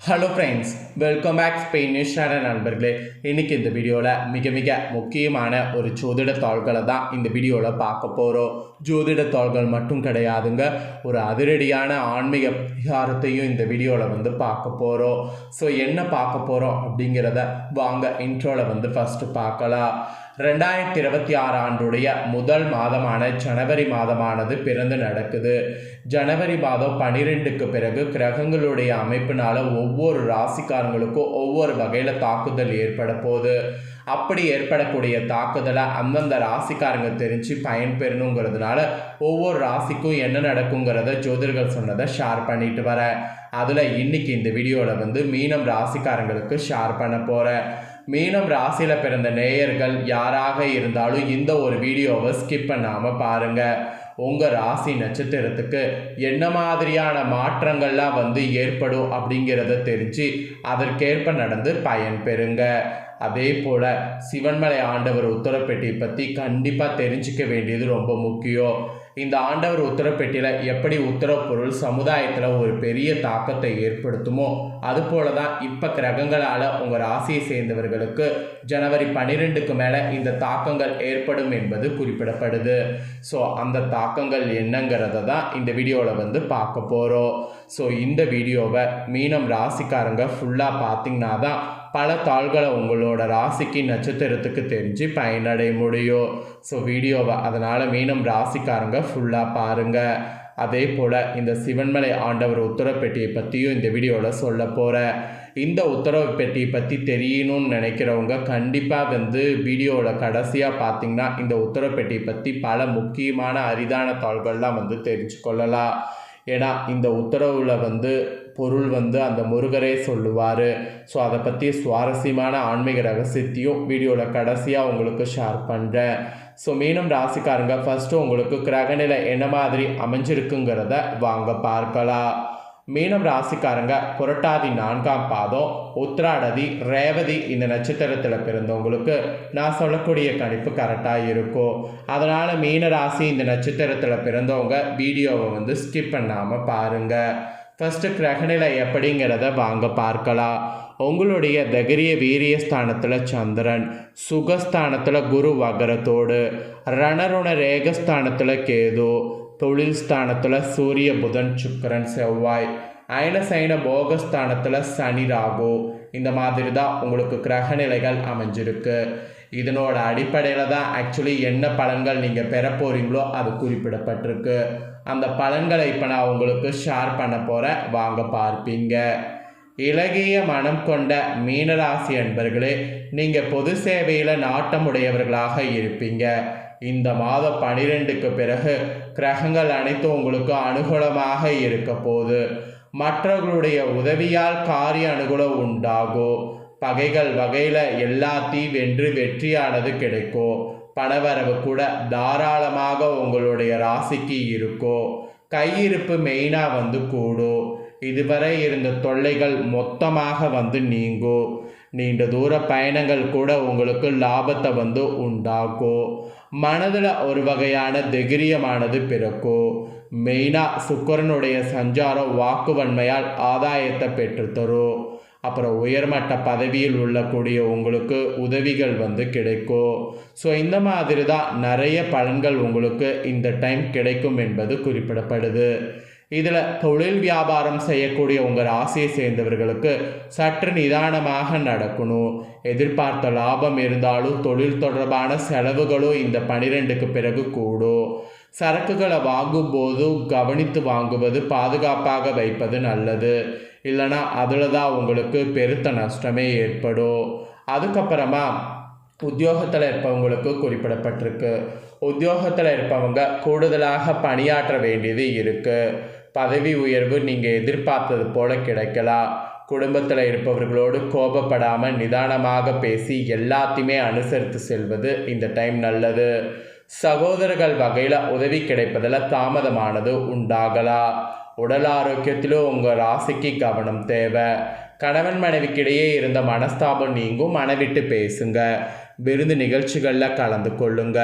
Hello friends welcome back Spain news channel நண்பர்களே. இன்றைக்கி இந்த வீடியோவில் மிக மிக முக்கியமான ஒரு ஜோதிட தாள்களை தான் இந்த வீடியோவில் பார்க்க போகிறோம் ஜோதிட தாள்கள் மட்டும் கிடையாதுங்க ஒரு அதிரடியான ஆன்மீக பரிகாரத்தையும் இந்த வீடியோவில் வந்து பார்க்க போகிறோம் ஸோ என்ன பார்க்க போகிறோம் அப்படிங்கிறத வாங்க இன்ட்ரோவில் வந்து ஃபஸ்ட்டு பார்க்கலாம். ரெண்டாயிரத்தி இருபத்தி ஆறு ஆண்டுடைய முதல் மாதமான ஜனவரி மாதமானது பிறந்து நடக்குது. ஜனவரி மாதம் பனிரெண்டுக்கு பிறகு கிரகங்களுடைய அமைப்பினால ஒவ்வொரு ராசிக்காரங்களுக்கும் ஒவ்வொரு வகையில் தாக்குதல் ஏற்பட போகுது. அப்படி ஏற்படக்கூடிய தாக்குதலை அந்தந்த ராசிக்காரங்க தெரிஞ்சு பயன்பெறணுங்கிறதுனால ஒவ்வொரு ராசிக்கும் என்ன நடக்குங்கிறத ஜோதிடர்கள் சொன்னதை ஷேர் பண்ணிட்டு வரேன். அதில் இன்னைக்கு இந்த வீடியோவில் வந்து மீனம் ராசிக்காரங்களுக்கு ஷேர் பண்ண போகிறேன் மீனம் ராசியில் பிறந்த நேயர்கள் யாராக இருந்தாலும் இந்த ஒரு வீடியோவை ஸ்கிப் பண்ணாமல் பாருங்கள் உங்கள் ராசி நட்சத்திரத்துக்கு என்ன மாதிரியான மாற்றங்கள்லாம் வந்து ஏற்படும் அப்படிங்கிறத தெரிஞ்சு அதற்கேற்ப நடந்து பயன் பெறுங்க அதே போல் சிவன்மலை ஆண்டவர் உத்தரப்பெட்டியை பற்றி கண்டிப்பாக தெரிஞ்சிக்க வேண்டியது ரொம்ப முக்கியம். இந்த ஆண்டவர் உத்தரப்பெட்டியில் எப்படி உத்தரப்பொருள் சமுதாயத்தில் ஒரு பெரிய தாக்கத்தை ஏற்படுத்துமோ அதுபோல தான் இப்போ கிரகங்களால் உங்கள் ராசியை சேர்ந்தவர்களுக்கு ஜனவரி பன்னிரெண்டுக்கு மேலே இந்த தாக்கங்கள் ஏற்படும் என்பது குறிப்பிடப்படுது. ஸோ அந்த தாக்கங்கள் என்னங்கிறத தான் இந்த வீடியோவில் வந்து பார்க்க போகிறோம் ஸோ இந்த வீடியோவை மீனம் ராசிக்காரங்க ஃபுல்லாக பார்த்திங்கன்னா தான் பல தாள்களை உங்களோட ராசிக்கு நட்சத்திரத்துக்கு தெரிஞ்சு பயனடைய முடியும் ஸோ வீடியோவை அதனால் மீனம் ராசிக்காரங்க ஃபுல்லாக பாருங்கள் அதே போல் இந்த சிவன்மலை ஆண்டவர் உத்தரப்பெட்டியை பற்றியும் இந்த வீடியோவில் சொல்ல போகிறேன் இந்த உத்தரவு பெட்டியை பற்றி தெரியணும்னு நினைக்கிறவங்க கண்டிப்பாக வந்து வீடியோவில் கடைசியாக பார்த்திங்கன்னா இந்த உத்தரவு பெட்டியை பற்றி பல முக்கியமான அரிதான தாள்கள்லாம் வந்து தெரிஞ்சு கொள்ளலாம். ஏன்னா இந்த உத்தரவில் வந்து பொருள் வந்து அந்த முருகரே சொல்லுவார். ஸோ அதை பற்றி சுவாரஸ்யமான ஆன்மீக ரகசியத்தையும் வீடியோவில் கடைசியாக உங்களுக்கு ஷேர் பண்ணுறேன் ஸோ மீனம் ராசிக்காரங்க ஃபஸ்ட்டு உங்களுக்கு கிரகநிலை என்ன மாதிரி அமைஞ்சிருக்குங்கிறத வாங்க பார்க்கலாம். மீனம் ராசிக்காரங்க புரட்டாதி நான்காம் பாதம் உத்திராடதி ரேவதி இந்த நட்சத்திரத்தில் பிறந்தவங்களுக்கு நான் சொல்லக்கூடிய கணிப்பு கரெக்டாக இருக்கும். அதனால் மீன ராசி இந்த நட்சத்திரத்தில் பிறந்தவங்க வீடியோவை வந்து ஸ்கிப் பண்ணாமல் பாருங்கள் ஃபஸ்ட்டு கிரகநிலை எப்படிங்கிறத வாங்க பார்க்கலாம். உங்களுடைய தகிரிய வீரிய ஸ்தானத்தில் சந்திரன் சுகஸ்தானத்தில் குரு வகரத்தோடு ரணருண ரேகஸ்தானத்தில் கேது தொழில் ஸ்தானத்தில் சூரிய புதன் சுக்கரன் செவ்வாய் அயனசைன போகஸ்தானத்தில் சனி ராகு. இந்த மாதிரி தான் உங்களுக்கு கிரகநிலைகள் அமைஞ்சிருக்கு. இதனோட அடிப்படையில் தான் ஆக்சுவலி என்ன பலன்கள் நீங்கள் பெற போகிறீங்களோ அது குறிப்பிடப்பட்டிருக்கு. அந்த பலன்களை இப்போ நான் உங்களுக்கு ஷேர் பண்ண போகிறேன் வாங்க பார்ப்பீங்க. இலகிய மனம் கொண்ட மீனராசி அன்பர்களே நீங்கள் பொது சேவையில் நாட்டமுடையவர்களாக இருப்பீங்க. இந்த மாதம் பனிரெண்டுக்கு பிறகு கிரகங்கள் அனைத்தும் உங்களுக்கு அனுகூலமாக இருக்க போகுது. மற்றவர்களுடைய உதவியால் காரிய அனுகூலம் உண்டாகும். பகைகள் வகையில் எல்லாத்தையும் வென்று வெற்றியானது கிடைக்கும். பணவரவு கூட தாராளமாக உங்களுடைய ராசிக்கு இருக்கும் கையிருப்பு மெயினாக வந்து கூடும் இதுவரை இருந்த தொல்லைகள் மொத்தமாக வந்து நீங்கும் நீண்ட தூர பயணங்கள் கூட உங்களுக்கு லாபத்தை வந்து உண்டாக்கும் மனதில் ஒரு வகையான தைரியமானது பிறக்கும் மெயினாக சுக்கரனுடைய சஞ்சாரம் வாக்குவன்மையால் ஆதாயத்தை பெற்றுத்தரும் அப்புறம் உயர்மட்ட பதவியில் உள்ளக்கூடிய உங்களுக்கு உதவிகள் வந்து கிடைக்கும். ஸோ இந்த மாதிரி தான் நிறைய பலன்கள் உங்களுக்கு இந்த டைம் கிடைக்கும் என்பது குறிப்பிடப்படுது. இதில் தொழில் வியாபாரம் செய்யக்கூடிய உங்கள் ராசியை சேர்ந்தவர்களுக்கு சற்று நிதானமாக நடக்கணும். எதிர்பார்த்த லாபம் இருந்தாலும் தொழில் தொடர்பான செலவுகளும் இந்த பனிரெண்டுக்கு பிறகு கூடும். சரக்குகளை வாங்கும்போது கவனித்து வாங்குவது பாதுகாப்பாக வைப்பது நல்லது. இல்லைனா அதில் தான் உங்களுக்கு பெருத்த நஷ்டமே ஏற்படும் அதுக்கப்புறமா உத்தியோகத்தில் இருப்பவங்களுக்கு குறிப்பிடப்பட்டிருக்கு. உத்தியோகத்தில் இருப்பவங்க கூடுதலாக பணியாற்ற வேண்டியது இருக்குது பதவி உயர்வு நீங்கள் எதிர்பார்த்தது போல் கிடைக்கலாம் குடும்பத்தில் இருப்பவர்களோடு கோபப்படாமல் நிதானமாக பேசி எல்லாத்தையுமே அனுசரித்து செல்வது இந்த டைம் நல்லது. சகோதரர்கள் வகையில் உதவி கிடைப்பதில் தாமதமானது உண்டாகலாம் உடல் ஆரோக்கியத்திலும் உங்கள் ராசிக்கு கவனம் தேவை. கணவன் மனைவிக்கிடையே இருந்த மனஸ்தாபம் நீங்கும். மனவிட்டு பேசுங்க. விருந்து நிகழ்ச்சிகளில் கலந்து கொள்ளுங்க.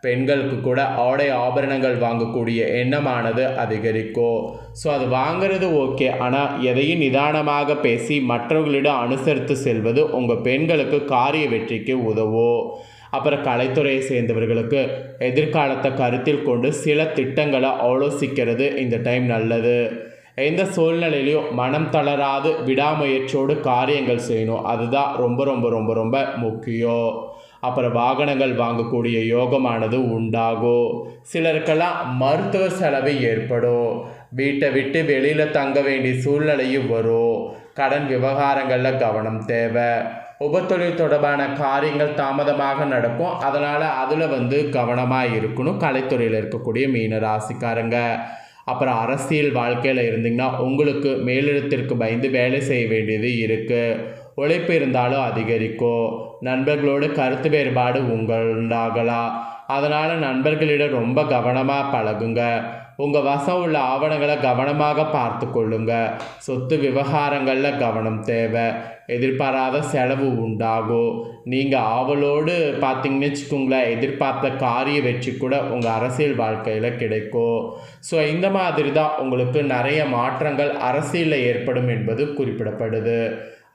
பெண்களுக்கு கூட ஆடை ஆபரணங்கள் வாங்கக்கூடிய எண்ணமானது அதிகரிக்கும் ஸோ அது வாங்குறது ஓகே. ஆனால் எதையும் நிதானமாக பேசி மற்றவர்களிடம் அனுசரித்து செல்வது உங்கள் பெண்களுக்கு காரிய வெற்றிக்கு உதவும் அப்புறம் கலைத்துறையை சேர்ந்தவர்களுக்கு எதிர்காலத்தை கருத்தில் கொண்டு சில திட்டங்களை ஆலோசிக்கிறது இந்த டைம் நல்லது. எந்த சூழ்நிலையிலையும் மனம் தளராது விடாமுயற்சியோடு காரியங்கள் செய்யணும். அதுதான் ரொம்ப ரொம்ப ரொம்ப ரொம்ப முக்கியம். அப்புறம் வாகனங்கள் வாங்கக்கூடிய யோகமானது உண்டாகும். சிலருக்கெல்லாம் மருத்துவ செலவு ஏற்படும். வீட்டை விட்டு வெளியில் தங்க வேண்டிய சூழ்நிலையும் வரும். கடன் விவகாரங்களில் கவனம் தேவை. உபத்தொழில் தொடர்பான காரியங்கள் தாமதமாக நடக்கும். அதனால் அதில் வந்து கவனமாக இருக்கணும். கலைத்துறையில் இருக்கக்கூடிய மீன ராசிக்காரங்க. அப்புறம் அரசியல் வாழ்க்கையில் இருந்தீங்கன்னா உங்களுக்கு மேலிடத்திற்கு பயந்து வேலை செய்ய வேண்டியது இருக்குது உழைப்பு இருந்தாலும் அதிகரிக்கும். நண்பர்களோடு கருத்து வேறுபாடு உங்கள் உண்டாகலாம். அதனால் நண்பர்களிடம் ரொம்ப கவனமாக பழகுங்க. உங்கள் வசம் உள்ள ஆவணங்களை கவனமாக பார்த்து கொள்ளுங்க சொத்து விவகாரங்களில் கவனம் தேவை. எதிர்பாராத செலவு உண்டாகும் நீங்கள் ஆவலோடு பார்த்தீங்கன்னு வச்சுக்கோங்களேன் எதிர்பார்த்த காரிய வெற்றி கூட உங்கள் அரசியல் வாழ்க்கையில் கிடைக்கும் ஸோ இந்த மாதிரி தான் உங்களுக்கு நிறைய மாற்றங்கள் அரசியலில் ஏற்படும் என்பது குறிப்பிடப்படுது.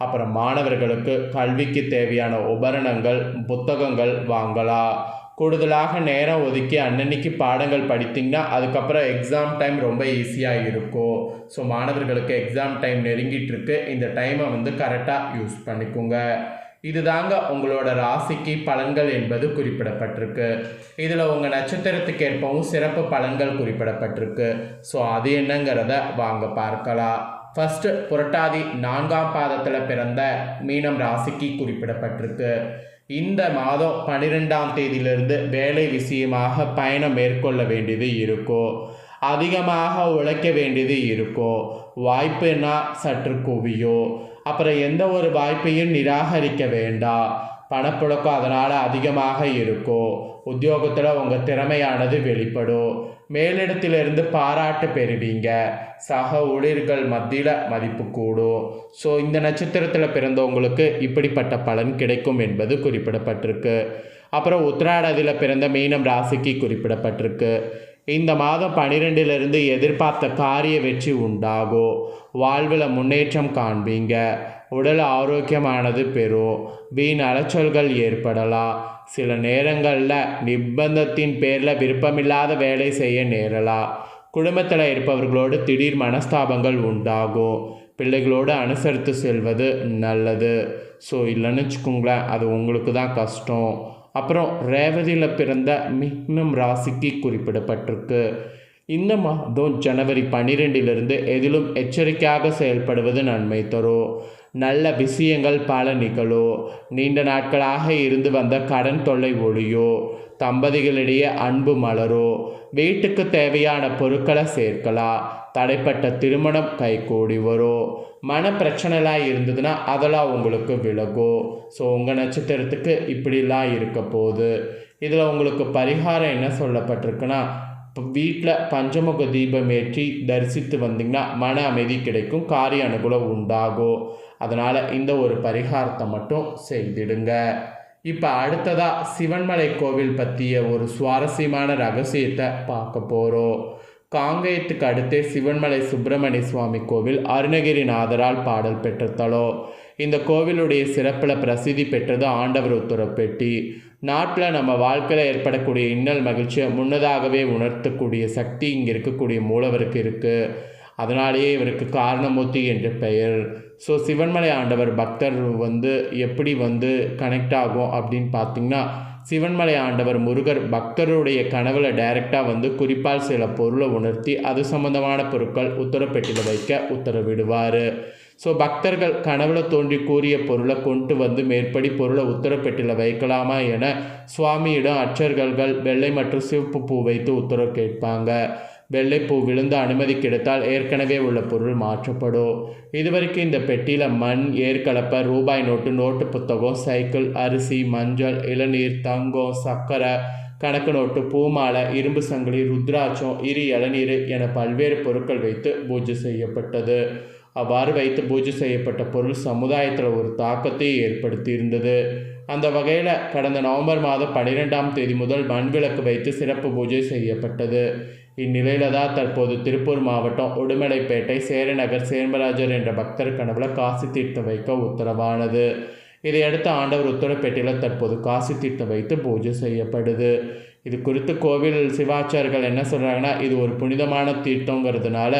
அப்புறம் மாணவர்களுக்கு கல்விக்கு தேவையான உபகரணங்கள் புத்தகங்கள் வாங்கலாம். கூடுதலாக நேரம் ஒதுக்கி அன்னன்னைக்கு பாடங்கள் படித்தீங்கன்னா அதுக்கப்புறம் எக்ஸாம் டைம் ரொம்ப ஈஸியாக இருக்கும். ஸோ மாணவர்களுக்கு எக்ஸாம் டைம் நெருங்கிட்டு இருக்கு இந்த டைமை வந்து கரெக்டாக யூஸ் பண்ணிக்கோங்க. இதுதாங்க உங்களோட ராசிக்கு பலன்கள் என்பது குறிப்பிடப்பட்டிருக்கு. இதில் உங்கள் நட்சத்திரத்துக்கு ஏற்பவும் சிறப்பு பலன்கள் குறிப்பிடப்பட்டிருக்கு. ஸோ அது என்னங்கிறத வாங்க பார்க்கலாம். ஃபஸ்ட்டு புரட்டாதி நான்காம் பாதத்தில் பிறந்த மீனம் ராசிக்கு குறிப்பிடப்பட்டிருக்கு. இந்த மாதம் பன்னிரெண்டாம் தேதியிலிருந்து வேலை விஷயமாக பயணம் மேற்கொள்ள வேண்டியது இருக்கும் அதிகமாக உழைக்க வேண்டியது இருக்கும் வாய்ப்புனா சற்று குவியும் அப்புறம் எந்த ஒரு வாய்ப்பையும் நிராகரிக்க வேண்டாம். பணப்புழக்கம் அதனால் அதிகமாக இருக்கும் உத்தியோகத்தில் உங்கள் திறமையானது வெளிப்படும் மேலிடத்திலிருந்து பாராட்டு பெறுவீங்க. சக ஊழியர்கள் மத்தியில் மதிப்பு கூடும். ஸோ இந்த நட்சத்திரத்தில் பிறந்தவங்களுக்கு இப்படிப்பட்ட பலன் கிடைக்கும் என்பது குறிப்பிடப்பட்டிருக்கு. அப்புறம் உத்திராடதில் பிறந்த மீனம் ராசிக்கு குறிப்பிடப்பட்டிருக்கு. இந்த மாதம் பனிரெண்டிலிருந்து எதிர்பார்த்த காரிய வெற்றி உண்டாகும் வாழ்வில் முன்னேற்றம் காண்பீங்க. உடல் ஆரோக்கியமானது பெறும் வீண் அலைச்சல்கள் ஏற்படலாம் சில நேரங்களில் நிர்பந்தத்தின் பேரில் விருப்பமில்லாத வேலை செய்ய நேரலாம் குடும்பத்தில் இருப்பவர்களோடு திடீர் மனஸ்தாபங்கள் உண்டாகும் பிள்ளைகளோடு அனுசரித்து செல்வது நல்லது. ஸோ இல்லைன்னு வச்சுக்கோங்களேன் அது உங்களுக்கு தான் கஷ்டம். அப்புறம் ரேவதியில் பிறந்த மிக்னம் ராசிக்கு குறிப்பிடப்பட்டிருக்கு. இந்த மாதம் ஜனவரி பன்னிரெண்டிலிருந்து எதிலும் எச்சரிக்கையாக செயல்படுவது நன்மை தரும் நல்ல விஷயங்கள் பல நிகழும் நீண்ட நாட்களாக இருந்து வந்த கடன் தொல்லை ஒழியோ. தம்பதிகளிடையே அன்பு மலரோ. வீட்டுக்கு தேவையான பொருட்களை சேர்க்கலாம் தடைப்பட்ட திருமணம் கைகூடி வரும் மன பிரச்சனைலாம் இருந்ததுன்னா அதெல்லாம் உங்களுக்கு விலகும் ஸோ உங்கள் நட்சத்திரத்துக்கு இப்படிலாம் இருக்க போகுது. இதில் உங்களுக்கு பரிகாரம் என்ன சொல்லப்பட்டிருக்குன்னா இப்போ வீட்டில் பஞ்சமுக தீபம் ஏற்றி தரிசித்து வந்தீங்கன்னா மன அமைதி கிடைக்கும் காரிய அனுகூலம் உண்டாகும். அதனால் இந்த ஒரு பரிகாரத்தை மட்டும் செய்திடுங்க. இப்போ அடுத்ததாக சிவன்மலை கோவில் பற்றிய ஒரு சுவாரஸ்யமான ரகசியத்தை பார்க்க போகிறோம் காங்கேயத்துக்கு அடுத்தே சிவன்மலை சுப்பிரமணிய சுவாமி கோவில் அருணகிரிநாதரால் பாடல் பெற்ற தலம். இந்த கோவிலுடைய சிறப்பில் பிரசித்தி பெற்றது ஆண்டவர் உத்தரப்பெட்டி. நாட்டில் நம்ம வாழ்க்கையில் ஏற்படக்கூடிய இன்னல் மகிழ்ச்சியை முன்னதாகவே உணர்த்தக்கூடிய சக்தி இங்கே இருக்கக்கூடிய மூலவருக்கு இருக்குது அதனாலேயே இவருக்கு காரணமூர்த்தி என்ற பெயர். ஸோ சிவன்மலை ஆண்டவர் பக்தர் வந்து எப்படி வந்து கனெக்ட் ஆகும் அப்படின்னு பார்த்தீங்கன்னா சிவன்மலை ஆண்டவர் முருகர் பக்தருடைய கனவுல டைரெக்டாக வந்து குறிப்பால் சில பொருளை உணர்த்தி அது சம்பந்தமான பொருட்கள் உத்தரப்பெட்டியில் வைக்க உத்தரவிடுவார். ஸோ பக்தர்கள் கனவுல தோன்றி கூறிய பொருளை கொண்டு வந்து மேற்படி பொருளை உத்தரப்பெட்டியில் வைக்கலாமா என சுவாமியிடம் அச்சர்கள்கள் வெள்ளை மற்றும் சிவப்பு பூ வைத்து உத்தரவு கேட்பாங்க. வெள்ளைப்பூ விழுந்து அனுமதி கிடைத்தால் ஏற்கனவே உள்ள பொருள் மாற்றப்படும் இதுவரைக்கும் இந்த பெட்டியில் மண் ஏற்கலப்பை ரூபாய் நோட்டு நோட்டு புத்தகம் சைக்கிள் அரிசி மஞ்சள் இளநீர் தங்கம் சர்க்கரை கணக்கு நோட்டு பூமாலை இரும்பு சங்கிலி ருத்ராட்சம் இரு இளநீர் என பல்வேறு பொருட்கள் வைத்து பூஜை செய்யப்பட்டது. அவ்வாறு வைத்து பூஜை செய்யப்பட்ட பொருள் சமுதாயத்தில் ஒரு தாக்கத்தை ஏற்படுத்தியிருந்தது. அந்த வகையில் கடந்த நவம்பர் மாதம் பன்னிரெண்டாம் தேதி முதல் மண்விளக்கு வைத்து சிறப்பு பூஜை செய்யப்பட்டது. இந்நிலையில தான் தற்போது திருப்பூர் மாவட்டம் உடுமலைப்பேட்டை சேரநகர் சேர்மராஜர் என்ற பக்தர் கனவுல காசி தீர்த்தம் வைக்க உத்தரவானது. இதையடுத்து ஆண்டவர் உத்தரப்பேட்டையில் தற்போது காசி தீர்த்தம் வைத்து பூஜை செய்யப்படுது. இது குறித்து கோவில் சிவாச்சாரிகள் என்ன சொல்கிறாங்கன்னா இது ஒரு புனிதமான தீர்த்தங்கிறதுனால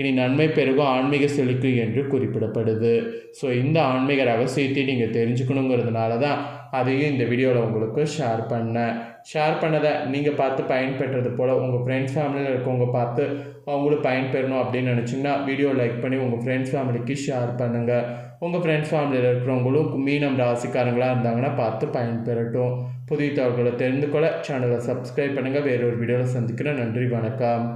இனி நன்மை பெருகும் ஆன்மீக செழிக்கும் என்று குறிப்பிடப்படுது. ஸோ இந்த ஆன்மீக ரகசியத்தை நீங்கள் தெரிஞ்சுக்கணுங்கிறதுனால தான் அதையும் இந்த வீடியோவில் உங்களுக்கு ஷேர் பண்ணேன். ஷேர் பண்ணதை நீங்கள் பார்த்து பயன்பெற்றது போல் உங்கள் ஃப்ரெண்ட்ஸ் ஃபேமிலியில் இருக்கவங்க பார்த்து அவங்களும் பயன்பெறணும் அப்படின்னு நினச்சிங்கன்னா வீடியோ லைக் பண்ணி உங்கள் ஃப்ரெண்ட்ஸ் ஃபேமிலிக்கு ஷேர் பண்ணுங்கள் உங்கள் ஃப்ரெண்ட்ஸ் ஃபேமிலியில் இருக்கிறவங்களும் மீனம் ராசிக்காரங்களாக இருந்தாங்கன்னா பார்த்து பயன்பெறட்டும். புதிய தகவல்களை தெரிந்து கொள்ள சேனலை சப்ஸ்கிரைப் பண்ணுங்கள் வேறொரு வீடியோவில் சந்திக்கிறேன். நன்றி வணக்கம்.